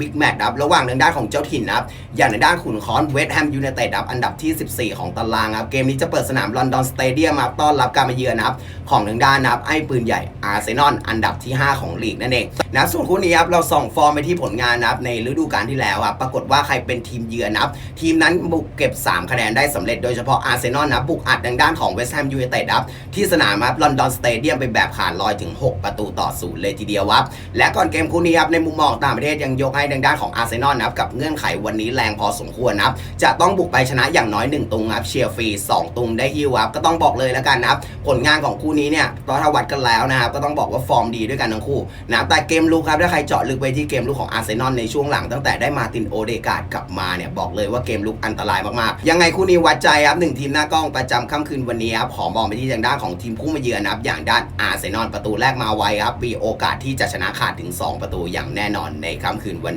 บิ๊กแมตช์ครับระหว่างทางด้านของเจ้าถิ่นนะครับอย่างในด้านขุนค้อนเวสต์แฮมยูไนเต็ดครับอันดับที่ 14 ของตารางครับเกมนี้จะเปิดสนามลอนดอนสเตเดียมครับต้อนรับการมาเยือนนะครับของทางด้านนะครับไอ้ปืนใหญ่อาร์เซนอลอันดับที่ 5 ของลีกนั่นเองนะส่วนคู่นี้ครับเราส่องฟอร์มไปที่ผลงานนะครับในฤดูกาลที่แล้วครับปรากฏว่าใครเป็นทีมเยือนนะครับทีมนั้นบุกเก็บ 3 คะแนนได้สำเร็จโดยเฉพาะอาร์เซนอลนะบุกอัดทางด้านของเวสต์แฮมยูไนเต็ดครับที่สนามครับลอนดอนสเตเดียมไปแบบขาดลอยถึง 6 ประตูต่อศูนย์เลยทีเดียวครับและก่อนเกมคู่นี้ครับในมุมมองต่างประเทศยังยกให้ทางด้านของอาร์เซนอลนะครับกับเงื่อนไขวันนี้แรงพอสมควรนะครับจะต้องบุกไปชนะอย่างน้อย 1 ตุงครับเชียร์ฟรี2ตุงได้ฮิวครับก็ต้องบอกเลยแล้วกันนะครับผลงานของคู่นี้เนี่ยตอนทวัดกันแล้วนะครับก็ต้องบอกว่าฟอร์มดีด้วยกันทั้งคู่นะครับแต่เกมลุกครับถ้าใครเจาะลึกไปที่เกมลุกของอาร์เซนอลในช่วงหลังตั้งแต่ได้มาตินโอเดกาดกลับมาเนี่ยบอกเลยว่าเกมลุกอันตรายมากๆ ยังไงคู่นี้วัดใจครับหนึ่งทีมหน้ากล้องประจำค่ำคืนวันนี้ครับขอมองไปที่ทางด้านของทีมผู้มาเยือนนะครับอย่างด้านอาร์เซนอลประตูแรกมาไวครับมีโอกาสที่จะชนะขาดถึง 2 ประตูอย่างแน่นอนในค่ำคืนวัน